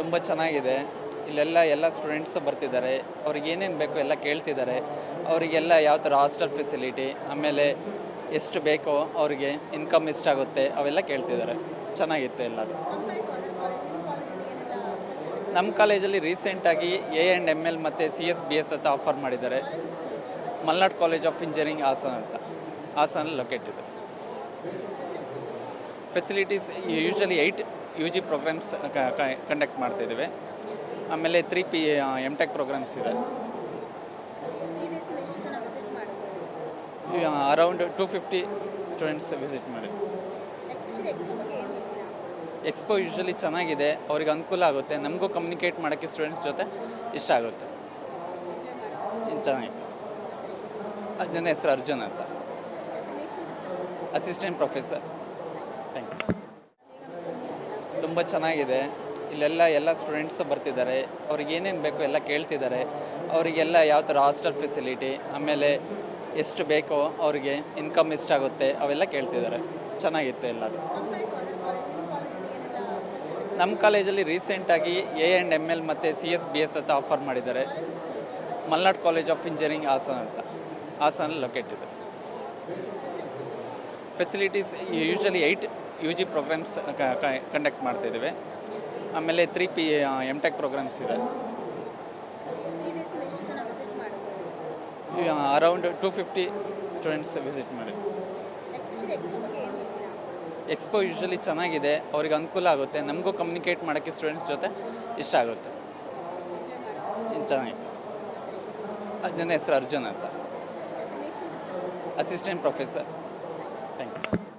ತುಂಬ ಚೆನ್ನಾಗಿದೆ. ಇಲ್ಲೆಲ್ಲ ಎಲ್ಲ ಸ್ಟೂಡೆಂಟ್ಸ್ ಬರ್ತಿದ್ದಾರೆ. ಅವ್ರಿಗೆ ಏನೇನು ಬೇಕು ಎಲ್ಲ ಕೇಳ್ತಿದ್ದಾರೆ. ಅವರಿಗೆಲ್ಲ ಯಾವ ಥರ ಹಾಸ್ಟೆಲ್ ಫೆಸಿಲಿಟಿ ಆಮೇಲೆ ಎಷ್ಟು ಬೇಕೋ ಅವರಿಗೆ ಇನ್ಕಮ್ ಎಷ್ಟಾಗುತ್ತೆ ಅವೆಲ್ಲ ಕೇಳ್ತಿದ್ದಾರೆ. ಚೆನ್ನಾಗಿತ್ತು ಎಲ್ಲ ನಮ್ಮ ಕಾಲೇಜಲ್ಲಿ ರೀಸೆಂಟಾಗಿ ಎ ಆ್ಯಂಡ್ ಎಂ ಎಲ್ ಮತ್ತು ಸಿ ಎಸ್ ಬಿ ಎಸ್ ಅಂತ ಆಫರ್ ಮಾಡಿದ್ದಾರೆ. Malnad college of engineering Hassan ಅಂತ. ಹಾಸನಲ್ಲಿ ಲೊಕೇಟ್ ಇದೆ. Facilities usually eight U G programs conduct ಮಾಡ್ತಿದ್ದೀವಿ ಆಮೇಲೆ three P M tech programs ಇದೆ. Around two fifty students visit ಮಾಡಿದ್ವಿ ಎಕ್ಸ್ಪೋ ಯೂಶ್ವಲಿ ಚೆನ್ನಾಗಿದೆ, ಅವ್ರಿಗೆ ಅನುಕೂಲ ಆಗುತ್ತೆ. ನಮಗೂ ಕಮ್ಯುನಿಕೇಟ್ ಮಾಡೋಕ್ಕೆ ಸ್ಟೂಡೆಂಟ್ಸ್ ಜೊತೆ ಇಷ್ಟ ಆಗುತ್ತೆ. ಚೆನ್ನಾಗಿದೆ. ನನ್ನ ಹೆಸರು ಅರ್ಜುನ್ ಅಂತ. ಅಸಿಸ್ಟೆಂಟ್ ಪ್ರೊಫೆಸರ್ ಥ್ಯಾಂಕ್ ಯು ತುಂಬ ಚೆನ್ನಾಗಿದೆ. ಇಲ್ಲೆಲ್ಲ ಎಲ್ಲ ಸ್ಟೂಡೆಂಟ್ಸ್ ಬರ್ತಿದ್ದಾರೆ. ಅವ್ರಿಗೆ ಏನೇನು ಬೇಕು ಎಲ್ಲ ಕೇಳ್ತಿದ್ದಾರೆ. ಅವರಿಗೆಲ್ಲ ಯಾವ ಥರ ಹಾಸ್ಟೆಲ್ ಫೆಸಿಲಿಟಿ ಆಮೇಲೆ ಎಷ್ಟು ಬೇಕೋ ಅವರಿಗೆ ಇನ್ಕಮ್ ಎಷ್ಟಾಗುತ್ತೆ ಅವೆಲ್ಲ ಕೇಳ್ತಿದ್ದಾರೆ. ಚೆನ್ನಾಗಿತ್ತು ಎಲ್ಲ ನಮ್ಮ ಕಾಲೇಜಲ್ಲಿ ರೀಸೆಂಟಾಗಿ ಎ ಆ್ಯಂಡ್ ಎಂ ಎಲ್ ಮತ್ತು ಸಿ ಎಸ್ ಬಿ ಎಸ್ ಅಂತ ಆಫರ್ ಮಾಡಿದ್ದಾರೆ. Malnad college of engineering Hassan ಅಂತ. ಹಾಸನಲ್ಲಿ ಲೊಕೇಟ್ ಇದೆ. Facilities usually eight U G programs conduct ಮಾಡ್ತಿದ್ದೇವೆ ಆಮೇಲೆ three P M tech programs ಇದೆ. Around two fifty students visit ಮಾಡಿ. ಎಕ್ಸ್ಪೋ ಯೂಶ್ವಲಿ ಚೆನ್ನಾಗಿದೆ. ಅವ್ರಿಗೆ ಅನುಕೂಲ ಆಗುತ್ತೆ. ನಮಗೂ ಕಮ್ಯುನಿಕೇಟ್ ಮಾಡೋಕ್ಕೆ ಸ್ಟೂಡೆಂಟ್ಸ್ ಜೊತೆ ಇಷ್ಟ ಆಗುತ್ತೆ. ಚೆನ್ನಾಗಿದೆ ನನ್ನ ಹೆಸರು ಅರ್ಜುನ್ ಅಂತ. Assistant professor thank you